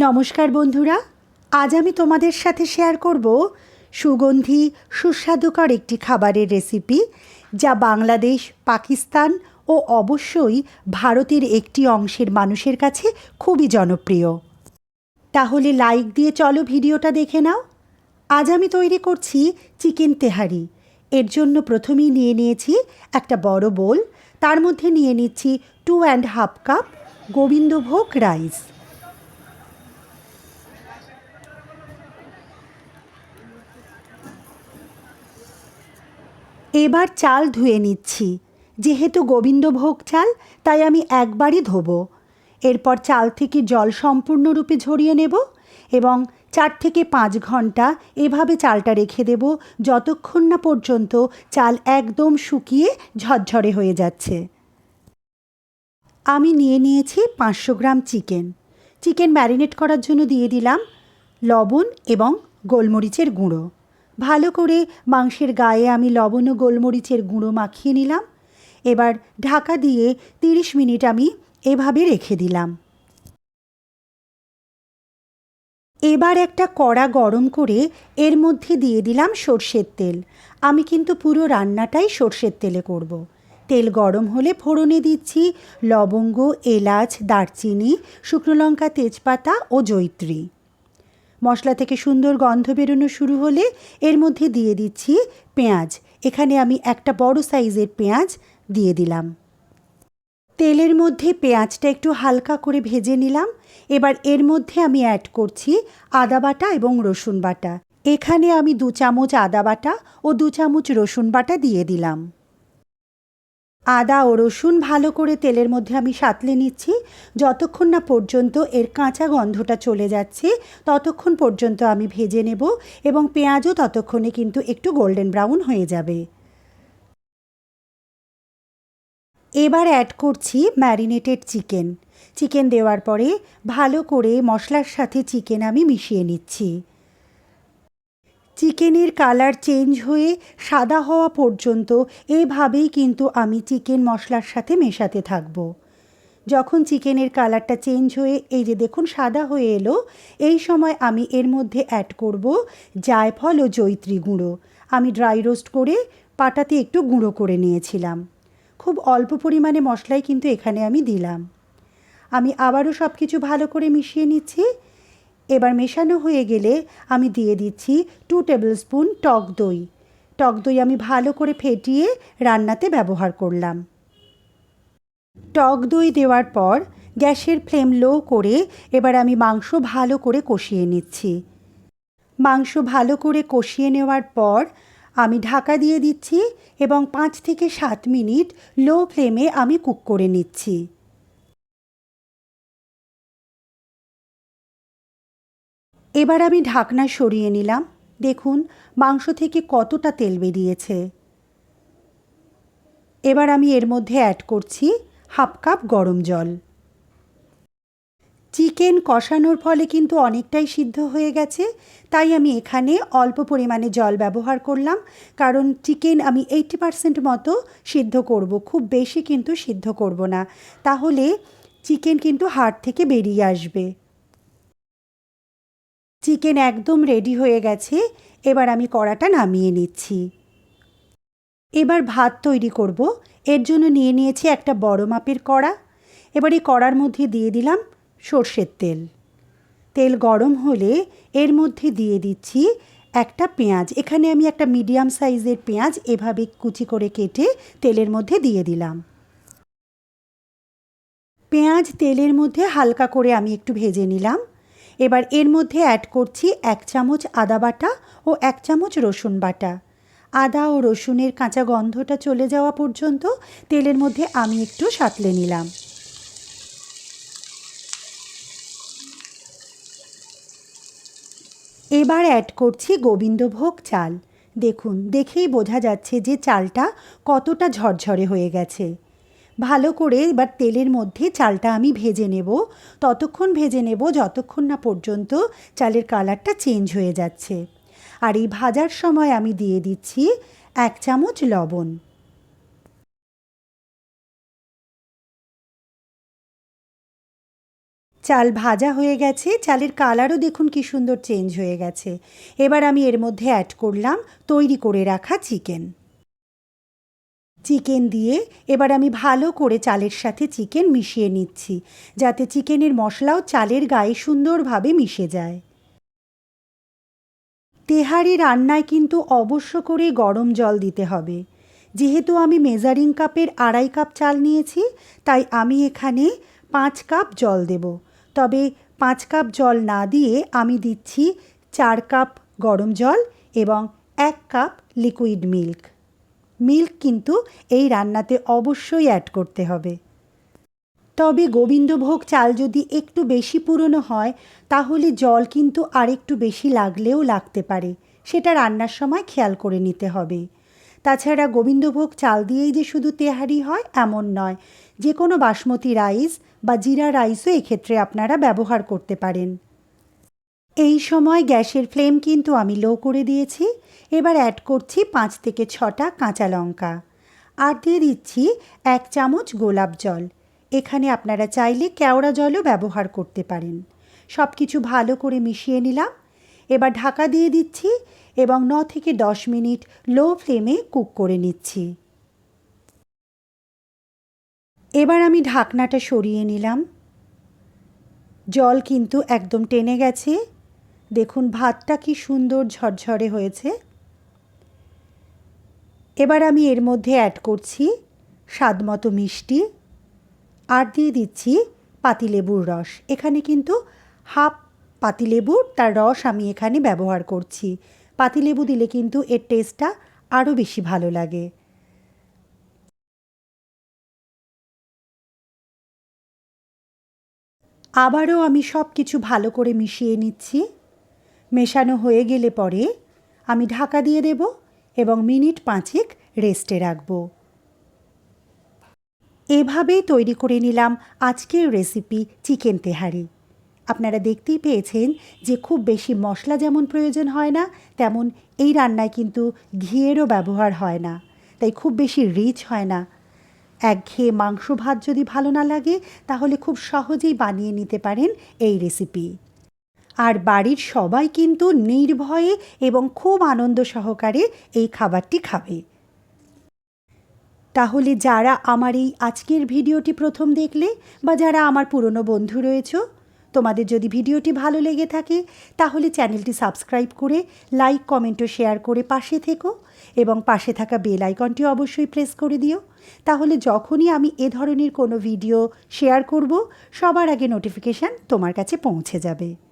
নমস্কার বন্ধুরা, আজ আমি তোমাদের সাথে শেয়ার করব সুগন্ধি সুস্বাদুকর একটি খাবারের রেসিপি যা বাংলাদেশ, পাকিস্তান ও অবশ্যই ভারতের একটি অংশের মানুষের কাছে খুবই জনপ্রিয়। তাহলে লাইক দিয়ে চলো ভিডিওটা দেখে নাও। আজ আমি তৈরি করছি চিকেন তেহারি। এর জন্য প্রথমেই নিয়ে নিয়েছি একটা বড় বোল তার মধ্যে নিয়ে নিচ্ছি two and half cup Gobindobhog rice এবার চাল ধুয়ে নিচ্ছি। যেহেতু গোবিন্দভোগ চাল, তাই আমি একবারই ধোবো। এরপর চাল থেকে জল সম্পূর্ণরূপে ঝরিয়ে নেব এবং চার থেকে পাঁচ ঘণ্টা এভাবে চালটা রেখে দেব, যতক্ষণ না পর্যন্ত চাল একদম শুকিয়ে ঝরঝরে হয়ে যাচ্ছে। আমি নিয়ে নিয়েছি পাঁচশো গ্রাম চিকেন। চিকেন ম্যারিনেট করার জন্য দিয়ে দিলাম লবণ এবং গোলমরিচের গুঁড়ো। ভালো করে মাংসের গায়ে আমি লবণ ও গোলমরিচের গুঁড়ো মাখিয়ে নিলাম। এবার ঢাকা দিয়ে তিরিশ মিনিট আমি এভাবে রেখে দিলাম। এবার একটা কড়া গরম করে এর মধ্যে দিয়ে দিলাম সর্ষের তেল। আমি কিন্তু পুরো রান্নাটাই সর্ষের তেলে করব। তেল গরম হলে ফোড়নে দিচ্ছি লবঙ্গ, এলাচ, দারচিনি, শুকনো লঙ্কা, তেজপাতা ও জৈত্রী মশলা থেকে সুন্দর গন্ধ বেরোনো শুরু হলে এর মধ্যে দিয়ে দিচ্ছি পেঁয়াজ। এখানে আমি একটা বড় সাইজের পেঁয়াজ দিয়ে দিলাম। তেলের মধ্যে পেঁয়াজটা একটু হালকা করে ভেজে নিলাম। এবার এর মধ্যে আমি অ্যাড করছি আদা বাটা এবং রসুন বাটা। এখানে আমি দু চামচ আদা বাটা ও দু চামচ রসুন বাটা দিয়ে দিলাম। আদা ও রসুন ভালো করে তেলের মধ্যে আমি সাতলে নিচ্ছি। যতক্ষণ না পর্যন্ত এর কাঁচা গন্ধটা চলে যাচ্ছে, ততক্ষণ পর্যন্ত আমি ভেজে নেব এবং পেঁয়াজও ততক্ষণে কিন্তু একটু গোল্ডেন ব্রাউন হয়ে যাবে। এবার অ্যাড করছি ম্যারিনেটেড চিকেন চিকেন দেওয়ার পরে ভালো করে মশলার সাথে চিকেন আমি মিশিয়ে নিচ্ছি। চিকেনের কালার চেঞ্জ হয়ে সাদা হওয়া পর্যন্ত এভাবেই কিন্তু আমি চিকেন মশলার সাথে মেশাতে থাকব। যখন চিকেনের কালারটা চেঞ্জ হয়ে এই যে দেখুন সাদা হয়ে এলো, এই সময় আমি এর মধ্যে অ্যাড করব জায়ফল ও জৈত্রী গুঁড়ো। আমি ড্রাই রোস্ট করে পাটাতে একটু গুঁড়ো করে নিয়েছিলাম। খুব অল্প পরিমাণে মশলাই কিন্তু এখানে আমি দিলাম। আমি আবারও সব কিছু ভালো করে মিশিয়ে নিচ্ছি। এবার মেশানো হয়ে গেলে আমি দিয়ে দিচ্ছি টু টেবিল স্পুন টক দই। টক দই আমি ভালো করে ফেটিয়ে রান্নাতে ব্যবহার করলাম। টক দই দেওয়ার পর গ্যাসের ফ্লেম লো করে এবার আমি মাংস ভালো করে কষিয়ে নিচ্ছি। মাংস ভালো করে কষিয়ে নেওয়ার পর আমি ঢাকা দিয়ে দিচ্ছি এবং পাঁচ থেকে সাত মিনিট লো ফ্লেমে আমি কুক করে নিচ্ছি। এবার আমি ঢাকনা সরিয়ে নিলাম। দেখুন, মাংস থেকে কতটা তেল বেরিয়েছে। এবার আমি এর মধ্যে অ্যাড করছি হাফ কাপ গরম জল। চিকেন কষানোর ফলে কিন্তু অনেকটাই সিদ্ধ হয়ে গেছে, তাই আমি এখানে অল্প পরিমাণে জল ব্যবহার করলাম, কারণ চিকেন আমি এইটি পারসেন্ট মতো সিদ্ধ করব, খুব বেশি কিন্তু সিদ্ধ করব না। তাহলে চিকেন কিন্তু হাড় থেকে বেরিয়ে আসবে। চিকেন একদম রেডি হয়ে গেছে, এবার আমি কড়াটা নামিয়ে নিচ্ছি। এবার ভাত তৈরি করব, এর জন্য নিয়ে নিয়েছি একটা বড় মাপের কড়া। এবার এই কড়ার মধ্যে দিয়ে দিলাম সর্ষের তেল। তেল গরম হলে এর মধ্যে দিয়ে দিচ্ছি একটা পেঁয়াজ। এখানে আমি একটা মিডিয়াম সাইজের পেঁয়াজ এভাবে কুচি করে কেটে তেলের মধ্যে দিয়ে দিলাম। পেঁয়াজ তেলের মধ্যে হালকা করে আমি একটু ভেজে নিলাম। এবার এর মধ্যে অ্যাড করছি এক চামচ আদা বাটা ও এক চামচ রসুন বাটা। আদা ও রসুনের কাঁচা গন্ধটা চলে যাওয়া পর্যন্ত তেলের মধ্যে আমি একটু সাঁতলে নিলাম। এবার অ্যাড করছি গোবিন্দভোগ চাল। দেখুন, দেখেই বোঝা যাচ্ছে যে চালটা কতটা ঝরঝরে হয়ে গেছে। ভালো করে এবার তেলের মধ্যে চালটা আমি ভেজে নেব। ততক্ষণ ভেজে নেব যতক্ষণ না পর্যন্ত চালের কালারটা চেঞ্জ হয়ে যাচ্ছে। আর এই ভাজার সময় আমি দিয়ে দিচ্ছি এক চামচ লবণ। চাল ভাজা হয়ে গেছে। চালের কালারও দেখুন কি সুন্দর চেঞ্জ হয়ে গেছে। এবার আমি এর মধ্যে অ্যাড করলাম তৈরি করে রাখা চিকেন চিকেন দিয়ে এবার আমি ভালো করে চালের সাথে চিকেন মিশিয়ে নিচ্ছি, যাতে চিকেনের মশলাও চালের গায়ে সুন্দরভাবে মিশে যায়। তেহারি রান্নায় কিন্তু অবশ্য করে গরম জল দিতে হবে। যেহেতু আমি মেজারিং কাপের আড়াই কাপ চাল নিয়েছি, তাই আমি এখানে পাঁচ কাপ জল দেব। তবে পাঁচ কাপ জল না দিয়ে আমি দিচ্ছি চার কাপ গরম জল এবং এক কাপ লিকুইড মিল্ক। মিল্ক কিন্তু এই রান্নাতে অবশ্যই অ্যাড করতে হবে। তবে গোবিন্দভোগ চাল যদি একটু বেশি পুরনো হয়, তাহলে জল কিন্তু আরেকটু বেশি লাগলেও লাগতে পারে। সেটা রান্নার সময় খেয়াল করে নিতে হবে। তাছাড়া গোবিন্দভোগ চাল দিয়েই যে শুধু তেহারি হয়, এমন নয়। যে কোনো বাসমতি রাইস বা জিরা রাইসও এক্ষেত্রে আপনারা ব্যবহার করতে পারেন। এই সময় গ্যাসের ফ্লেম কিন্তু আমি লো করে দিয়েছি। এবার অ্যাড করছি পাঁচ থেকে ছটা কাঁচা লঙ্কা। আর দিয়ে দিচ্ছি এক চামচ গোলাপ জল। এখানে আপনারা চাইলে কেওড়া জলও ব্যবহার করতে পারেন। সব কিছু ভালো করে মিশিয়ে নিলাম। এবার ঢাকা দিয়ে দিচ্ছি এবং ন থেকে দশ মিনিট লো ফ্লেমে কুক করে নিচ্ছি। এবার আমি ঢাকনাটা সরিয়ে নিলাম। জল কিন্তু একদম টেনে গেছে। দেখুন, ভাতটা কি সুন্দর ঝরঝরে হয়েছে। এবার আমি এর মধ্যে অ্যাড করছি স্বাদ মতো মিষ্টি আর দিয়ে দিচ্ছি পাতিলেবুর রস। এখানে কিন্তু হাফ পাতিলেবুর তার রস আমি এখানে ব্যবহার করছি। পাতিলেবু দিলে কিন্তু এর টেস্টটা আরও বেশি ভালো লাগে। আবারও আমি সব কিছু ভালো করে মিশিয়ে নিচ্ছি। মেশানো হয়ে গেলে পরে আমি ঢাকা দিয়ে দেব এবং মিনিট পাঁচেক রেস্টে রাখব। এভাবেই তৈরি করে নিলাম আজকের রেসিপি চিকেন তেহারি। আপনারা দেখতেই পেয়েছেন যে খুব বেশি মশলা যেমন প্রয়োজন হয় না, তেমন এই রান্নায় কিন্তু ঘিয়েরও ব্যবহার হয় না, তাই খুব বেশি রিচ হয় না। একঘেয়ে মাংস ভাত যদি ভালো না লাগে, তাহলে খুব সহজেই বানিয়ে নিতে পারেন এই রেসিপি। আর বাড়ির সবাই কিন্তু নির্ভয়ে এবং খুব আনন্দ সহকারে এই খাবারটি খাবে। তাহলে যারা আমার এই আজকের ভিডিওটি প্রথম দেখলে বা যারা আমার পুরনো বন্ধু রয়েছ, তোমাদের যদি ভিডিওটি ভালো লেগে থাকে, তাহলে চ্যানেলটি সাবস্ক্রাইব করে লাইক, কমেন্ট ও শেয়ার করে পাশে থেকো এবং পাশে থাকা বেল আইকনটি অবশ্যই প্রেস করে দিও। তাহলে যখনই আমি এ ধরনের কোনো ভিডিও শেয়ার করব, সবার আগে নোটিফিকেশান তোমার কাছে পৌঁছে যাবে।